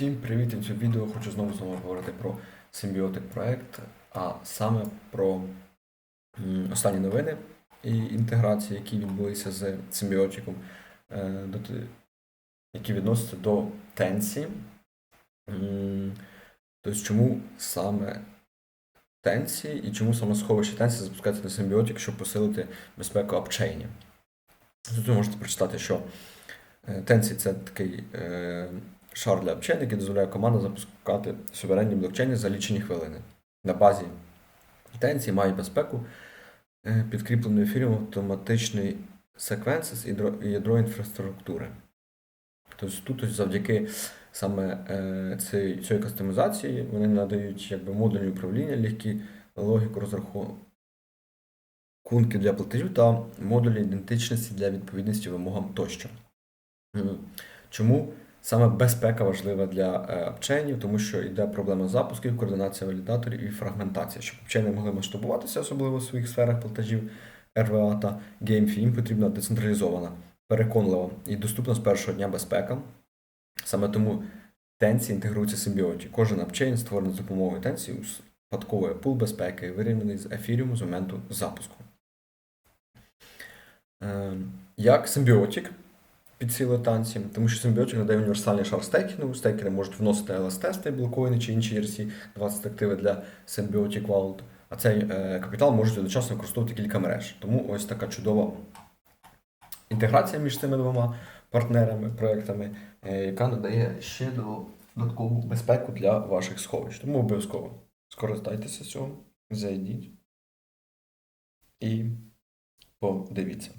Всім привіт! В цьому відео хочу знову з вами говорити про симбіотик проект, а саме про останні новини і інтеграції, які відбулися з симбіотиком, е, які відносяться до Тенсі. Тобто, чому саме Тенсі і чому саме сховище Тенсі запускається на симбіотик, щоб посилити безпеку апчейнів. Тут ви можете прочитати, що Тенсі це такий шар для апчейн, який дозволяє командам запускати суверенні блокчейни за лічені хвилини. На базі Тенсі мають безпеку, е, підкріплену ефіром автоматичний секвенсис і дро- ядро інфраструктури. Тобто тут ось завдяки саме е, цієї, цієї кастомізації вони надають якби, модульні управління, легкі логіку розрахунку для платежів та модулі ідентичності для відповідності вимогам тощо. Чому саме безпека важлива для е, апчейнів? Тому що йде проблема запусків, координація валідаторів і фрагментація. Щоб апчейни могли масштабуватися, особливо в своїх сферах платежів РВА та GameFi, їм потрібна децентралізована, переконлива і доступна з першого дня безпека. Саме тому Тенсі інтегрується в симбіоті. Кожен апчейн створений з допомогою Тенсі успадковує пул безпеки, вирівняний з ефіріуму з моменту запуску. Е, Як симбіотик підсилує танці, тому що симбіотик надає універсальний шар стейкінгу. Стейкери можуть вносити LS-тести, блокоїни чи інші версії 20 активи для Symbiotic Vault. А цей е, капітал можуть одночасно використовувати кілька мереж. Тому ось така чудова інтеграція між цими двома партнерами, проектами, е, яка надає ще додаткову безпеку для ваших сховищ. Тому обов'язково скористайтеся цього, зайдіть і подивіться.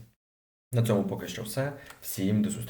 На цьому поки що все. Всім до зустрічі.